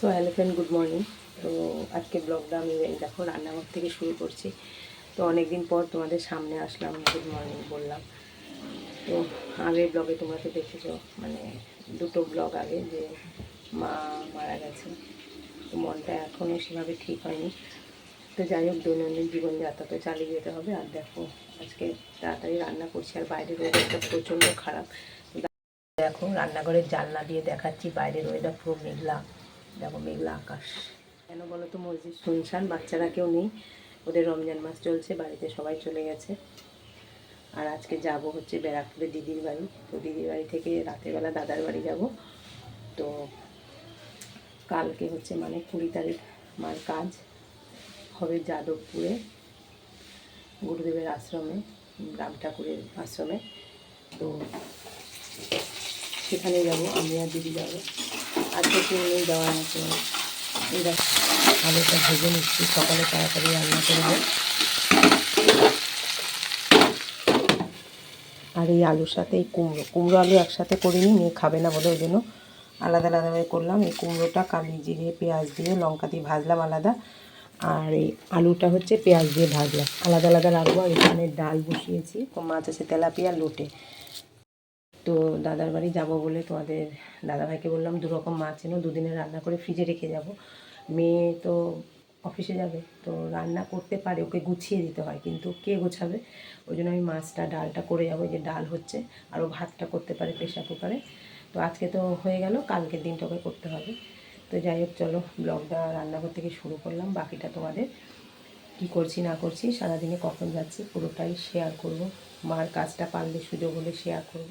So hello friend, good morning. তো আজকে ব্লগটা আমি দেখো, রান্নাঘর থেকে শুরু করছি। তো অনেক দিন পর তোমাদের সামনে আসলাম, গুড মর্নিং বললাম। তো আগের ব্লগে তোমরা তো দেখেছ মানে দুটো ব্লগ আগে যে মা মারা গেছে। তো মনটা এখনও সেভাবে ঠিক হয়নি। তো যাই হোক, দৈনন্দিন জীবনযাত্রা তো চালিয়ে যেতে হবে। আর দেখো, আজকে তাড়াতাড়ি রান্না করছি। আর বাইরের ওয়েদারটা প্রচণ্ড খারাপ। দেখো, রান্নাঘরের জানলা দিয়ে দেখাচ্ছি, বাইরের ওয়েদার পুরো মেঘলা। দেখো মেঘলা আকাশ। কেন বলো তো মসজিদ? শুনশান, বাচ্চারা কেউ নেই। ওদের রমজান মাস চলছে, বাড়িতে সবাই চলে গেছে। আর আজকে যাব হচ্ছে ব্যারাকপুরে দিদির বাড়ি। তো দিদির বাড়ি থেকে রাতের বেলা দাদার বাড়ি যাব। তো কালকে হচ্ছে মানে কুড়ি তারিখ মার কাজ। হবে যাদবপুরে, গুরুদেবের আশ্রমে, রাম ঠাকুরের আশ্রমে। তো সেখানে যাব, আমি আর দিদি যাব। যাওয়ার মতো আলুটা ভেজে নিচ্ছি, সকালে তাড়াতাড়ি রান্না করব আর এই আলুর সাথে, এই কুমড়ো কুমড়ো আলু একসাথে করিনি, মেয়ে খাবে না বলে, ওই জন্য আলাদা আলাদাভাবে করলাম। এই কুমড়োটা, কালি জিরে, পেঁয়াজ দিয়ে, লঙ্কা দিয়ে ভাজলাম আলাদা। আর এই আলুটা হচ্ছে পেঁয়াজ দিয়ে ভাজলাম। আলাদা আলাদা রাখব, আর এখানে ডাল বসিয়েছি, মাছ আছে তেলাপিয়া, লোটে। তো দাদার বাড়ি যাব বলে তোমাদের দাদাভাইকে বললাম, দু রকম মাছ এনো দুদিনে রান্না করে ফ্রিজে রেখে যাব। মেয়ে তো অফিসে যাবে, তো রান্না করতে পারে, ওকে গুছিয়ে দিতে হয়, কিন্তু কে গোছাবে? ওই জন্য আমি মাছটা, ডালটা করে যাব যে ডাল হচ্ছে আরও ভাতটা করতে পারে প্রেশার কুকারে তো আজকে তো হয়ে গেল, কালকের দিনটা ওকে করতে হবে। তো যাই হোক, চলো ব্লগটা, রান্নাঘর থেকে শুরু করলাম, বাকিটা তোমাদের কি করছি, না করছি, সারাদিনে কখন যাচ্ছি, পুরোটাই শেয়ার করব। মার কাজটা পারলে, সুযোগ হলে শেয়ার করব।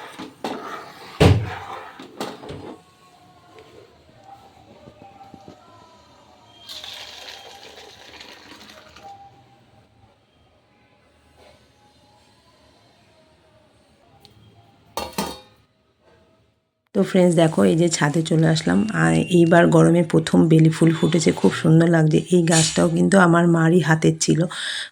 তো ফ্রেন্ডস দেখো, এই যে ছাদে চলে আসলাম। আর এইবার গরমে প্রথম বেলি ফুল ফুটেছে, খুব সুন্দর লাগছে। এই গাছটাও কিন্তু আমার মারই হাতের ছিল।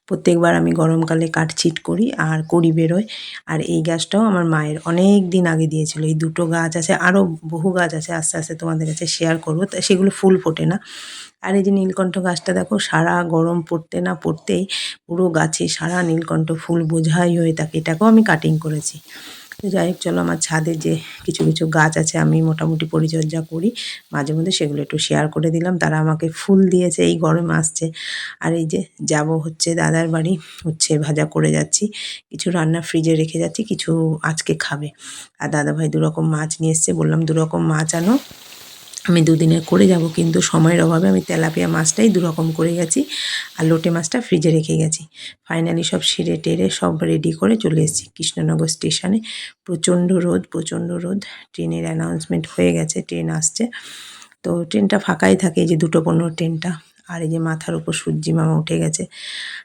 প্রত্যেকবার আমি গরমকালে কাটছিট করি আর করি বেরোয়। আর এই গাছটাও আমার মায়ের অনেক দিন আগে দিয়েছিল। এই দুটো গাছ আছে আরও বহু গাছ আছে, আস্তে আস্তে তোমাদের কাছে শেয়ার করব। তা সেগুলো ফুল ফোটে না। আর এই যে নীলকণ্ঠ গাছটা দেখো, সারা গরম পড়তে না পড়তেই পুরো গাছে সারা নীলকণ্ঠ ফুল বোঝাই হয়ে থাকে। এটাকেও আমি কাটিং করেছি। যাই হোক চলো আমার ছাদে যে কিছু কিছু গাছ আছে, আমি মোটামুটি পরিচর্যা করি। মাঝে মধ্যে সেগুলো একটু শেয়ার করে দিলাম। তারা আমাকে ফুল দিয়েছে, এই গরম আসছে। আর এই যে যাব হচ্ছে দাদার বাড়ি, হচ্ছে ভাজা করে যাচ্ছি। কিছু রান্না ফ্রিজে রেখে যাচ্ছি, কিছু আজকে খাবে। আর দাদাভাই দুরকম মাছ নিয়ে এসছে, বললাম দুরকম মাছ আনো। আমি দুদিনে করে যাব, কিন্তু সময়ের অভাবে আমি তেলাপিয়া মাছটাই দুরকম করে গেছি আর লোটে মাছটা ফ্রিজে রেখে গেছি। ফাইনালি সব সেরে টেরে সব রেডি করে চলে এসেছি কৃষ্ণনগর স্টেশনে প্রচণ্ড রোদ প্রচণ্ড রোদ। ট্রেনের অ্যানাউন্সমেন্ট হয়ে গেছে, ট্রেন আসছে। তো ট্রেনটা ফাঁকাই থাকে যে দুটো পনেরো ট্রেনটা। আর এই যে মাথার উপর সূর্যি মামা উঠে গেছে।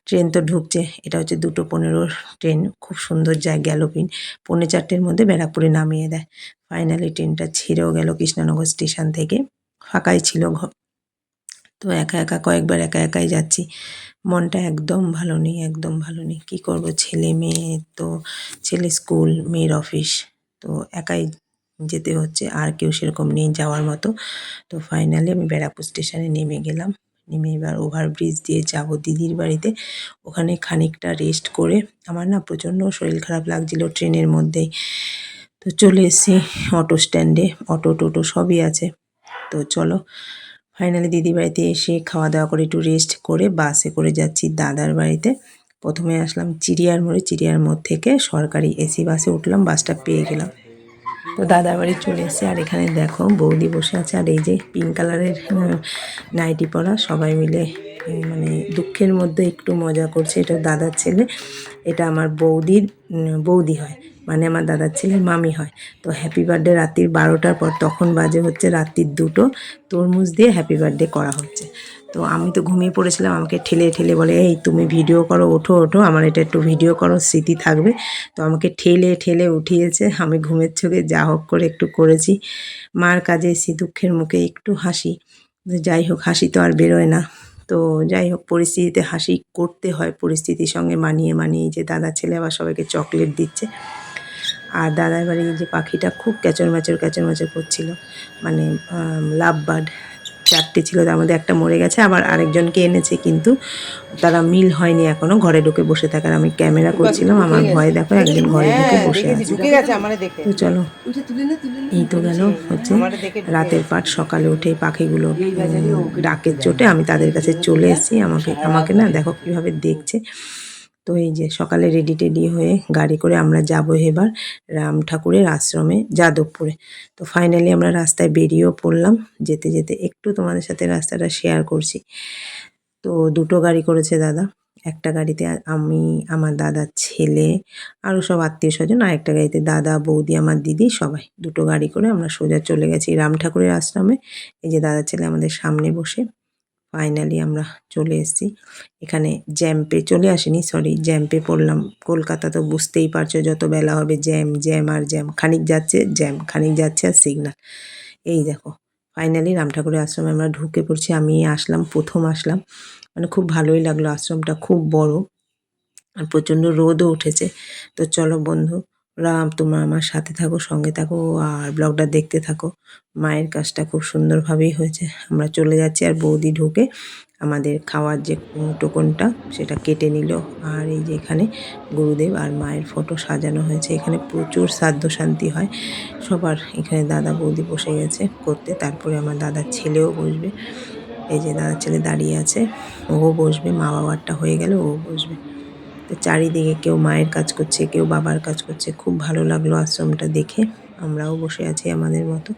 ট্রেন তো ঢুকছে, এটা হচ্ছে দুটো পনেরোর ট্রেন, খুব সুন্দর যায় গ্যালোপিন পৌনে চারটের মধ্যে ব্যারাকপুরে নামিয়ে দেয়। ফাইনালি ট্রেনটা ছেড়েও গেল কৃষ্ণনগর স্টেশন থেকে। ফাঁকাই ছিল ঘর তো একা একা কয়েকবার একা একাই যাচ্ছি। মনটা একদম ভালো নেই, একদম ভালো নেই। কী করব? ছেলে মেয়ে তো, ছেলে স্কুল, মেয়ের অফিস, তো একাই যেতে হচ্ছে। আর কেউ সেরকম নেই যাওয়ার মতো। তো ফাইনালি আমি ব্যারাকপুর স্টেশনে নেমে গেলাম। নেমে এবার ওভারব্রিজ দিয়ে যাব দিদির বাড়িতে। ওখানে খানিকটা রেস্ট করে আমার না প্রচণ্ড শরীর খারাপ লাগছিল ট্রেনের মধ্যেই। তো চলে এসেছি অটো স্ট্যান্ডে অটো টোটো সবই আছে। তো চলো ফাইনালি দিদি বাড়িতে এসে খাওয়া দাওয়া করে একটু রেস্ট করে বাসে করে যাচ্ছি দাদার বাড়িতে। প্রথমে আসলাম চিড়িয়ার মোড়ে, চিড়িয়ার মোড় থেকে সরকারি এসি বাসে উঠলাম বাসটা পেয়ে গেলাম। তো দাদা বাড়ি চলে এসে আর এখানে দেখো, বৌদি বসে আছে। আর এই যে পিঙ্ক কালারের নাইটি পরা, সবাই মিলে মানে দুঃখের মধ্যে একটু মজা করছে। এটা দাদার ছেলে, এটা আমার বৌদির বৌদি হয়। মানে আমার দাদার ছেলের মামি হয়। তো হ্যাপি বার্থডে রাত্রির বারোটার পর তখন বাজে হচ্ছে রাত্রির দুটো। তরমুজ দিয়ে হ্যাপি বার্থডে করা হচ্ছে। তো আমি তো ঘুমিয়ে পড়েছিলাম, আমাকে ঠেলে ঠেলে বলে, এই তুমি ভিডিও করো, ওঠো ওঠো, আমার এটা একটু ভিডিও করো, স্মৃতি থাকবে। তো আমাকে ঠেলে ঠেলে উঠিয়েছে, আমি ঘুমের চোখে যা হোক করে একটু করেছি। মার কাজে এসে দুঃখের মুখে একটু হাসি। যাই হোক, হাসি তো আর বেরোয় না। তো যাই হোক, পরিস্থিতিতে হাসি করতে হয়, পরিস্থিতির সঙ্গে মানিয়ে মানিয়ে যে দাদা ছেলে আবার সবাইকে চকলেট দিচ্ছে। আর দাদার বাড়ি যে পাখিটা খুব ক্যাচর ম্যাচর ক্যাচর ম্যাচর করছিল। মানে লাভ বার্ড চারটে ছিল তার মধ্যে একটা মরে গেছে আবার আরেকজনকে এনেছে কিন্তু তারা মিল হয়নি এখনও ঘরে ঢুকে বসে থাকার। আমি ক্যামেরা করছিলাম আমার ভয় দেখো একজন ঘরে ঢুকে বসে আছে। তো চলো এই তো গেল হচ্ছে রাতের পাট সকালে উঠে পাখিগুলো ডাকের চোটে আমি তাদের কাছে চলে এসেছি আমাকে আমাকে না দেখো কীভাবে দেখছে। তো এই যে সকালে রেডি টেডি হয়ে গাড়ি করে আমরা যাব এবার রাম ঠাকুরের আশ্রমে, যাদবপুরে। তো ফাইনালি আমরা রাস্তায় বেরিয়েও পড়লাম। যেতে যেতে একটু তোমাদের সাথে রাস্তাটা শেয়ার করছি। তো দুটো গাড়ি করেছে দাদা। একটা গাড়িতে আমি, আমার দাদার ছেলে আরও সব আত্মীয় স্বজন, আর একটা গাড়িতে দাদা, বৌদি, আমার দিদি সবাই। দুটো গাড়ি করে আমরা সোজা চলে গেছি রাম ঠাকুরের আশ্রমে। এই যে দাদার ছেলে আমাদের সামনে বসে ফাইনালি আমরা চলে এসেছি। এখানে জ্যাম্পে চলে আসিনি সরি জ্যাম্পে পড়লাম। কলকাতা তো বুঝতেই পারছ, যত বেলা হবে, জ্যাম জ্যাম আর জ্যাম। খানিক যাচ্ছে, জ্যাম, খানিক যাচ্ছে আর সিগনাল এই দেখো ফাইনালি রাম ঠাকুরের আশ্রমে আমরা ঢুকে পড়ছি, আমি আসলাম, প্রথম আসলাম। মানে খুব ভালোই লাগল, আশ্রমটা খুব বড় আর প্রচণ্ড রোদও উঠেছে। তো চলো বন্ধু রাম, তোমরা আমার সাথে থাকো, সঙ্গে থাকো আর ব্লগটা দেখতে থাকো। মায়ের কাজটা খুব সুন্দরভাবেই হয়েছে। আমরা চলে যাচ্ছি আর বৌদি ঢুকে আমাদের খাওয়ার যে টোকনটা, সেটা কেটে নিল। আর এই যে এখানে গুরুদেব আর মায়ের ফটো সাজানো হয়েছে। এখানে প্রচুর সাধ্য শান্তি হয়। সবার এখানে দাদা বৌদি বসে গেছে করতে। তারপরে আমার দাদার ছেলেও বসবে। এই যে দাদার ছেলে দাঁড়িয়ে আছে। ও বসবে মা বাবারটা হয়ে গেলে ও বসবে। চারিদিকে কেউ মায়ের কাজ করছে, কেউ বাবার কাজ করছে। খুব ভালো লাগল আশ্রমটা দেখে। আমরাও বসে আছি আমাদের মতো।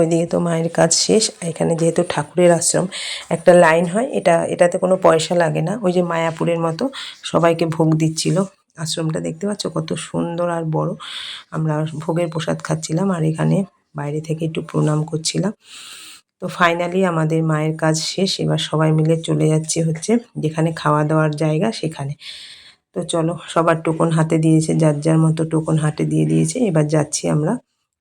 ওইদিকে তো মায়ের কাজ শেষ এখানে যেহেতু ঠাকুরের আশ্রম, একটা লাইন হয়, এটা, এটাতে কোনো পয়সা লাগে না। ওই যে মায়াপুরের মতো সবাইকে ভোগ দিচ্ছিল। আশ্রমটা দেখতে পাচ্ছ? কত সুন্দর আর বড়। আমরা ভোগের প্রসাদ খাচ্ছিলাম, আর এখানে বাইরে থেকে একটু প্রণাম করছিলাম। তো ফাইনালি আমাদের মায়ের কাজ শেষ, এবার সবাই মিলে চলে যাচ্ছি হচ্ছে যেখানে খাওয়া দাওয়ার জায়গা সেখানে। তো চলো, সবার টোকন হাতে দিয়েছে, যার যার মতো টোকন হাতে দিয়ে দিয়েছে, এবার যাচ্ছি আমরা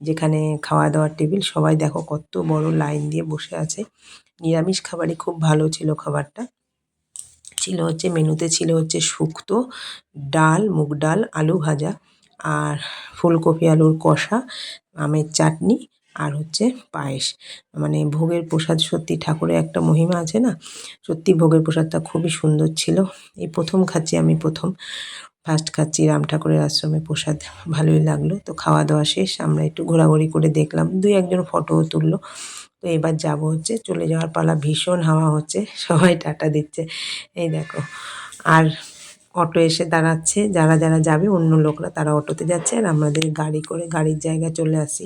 যেখানে খাওয়া দাওয়ার টেবিল, সবাই দেখো কত বড় লাইন দিয়ে বসে আছে। নিরামিষ খাবারই খুব ভালো ছিল খাবারটা। ছিল হচ্ছে, মেনুতে ছিল হচ্ছে শুক্তো, ডাল, মুগ ডাল, আলু ভাজা আর ফুলকপি আলুর কষা, আমের চাটনি আর হচ্ছে পায়েস। মানে ভোগের প্রসাদ সত্যি ঠাকুরের একটা মহিমা আছে না? সত্যি ভোগের প্রসাদটা খুবই সুন্দর ছিল। এই প্রথম খাচ্ছি আমি প্রথম। ফার্স্ট খাচ্ছি রাম ঠাকুরের আশ্রমে প্রসাদ, ভালোই লাগল। তো খাওয়া দাওয়া শেষ, আমরা একটু ঘোরাঘুরি করে দেখলাম। দুই একজন ফটোও তুললো। তো এবার যাব হচ্ছে, চলে যাওয়ার পালা ভীষণ হাওয়া হচ্ছে, সবাই টাটা দিচ্ছে। এই দেখো, আর অটো এসে দাঁড়াচ্ছে, যারা যারা যাবে, অন্য লোকরা তারা অটোতে যাচ্ছে, আর আমাদের গাড়ি করে গাড়ির জায়গায় চলে আসি।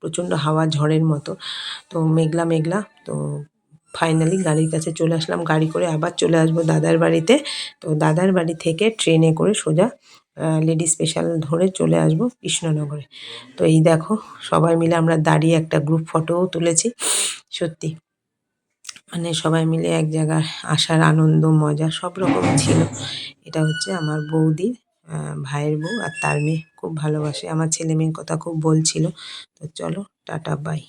প্রচণ্ড হাওয়া, ঝড়ের মতো। তো মেঘলা মেঘলা, তো ফাইনালি গাড়ির কাছে চলে আসলাম, গাড়ি করে আবার চলে আসব দাদার বাড়িতে। তো দাদার বাড়ি থেকে ট্রেনে করে সোজা লেডি স্পেশাল ধরে চলে আসব কৃষ্ণনগরে। তো এই দেখো, সবাই মিলে আমরা দাঁড়িয়ে একটা গ্রুপ ফটোও তুলেছি, সত্যি। মানে সবাই মিলে এক জায়গায় আসার আনন্দ, মজা, সব রকম ছিল। এটা হচ্ছে আমার বৌদির ভাইয়ের বউ আর তার মেয়ে, খুব ভালোবাসে। আমার ছেলে মেয়ের কথা খুব বলছিল। তো চলো, টাটা বাই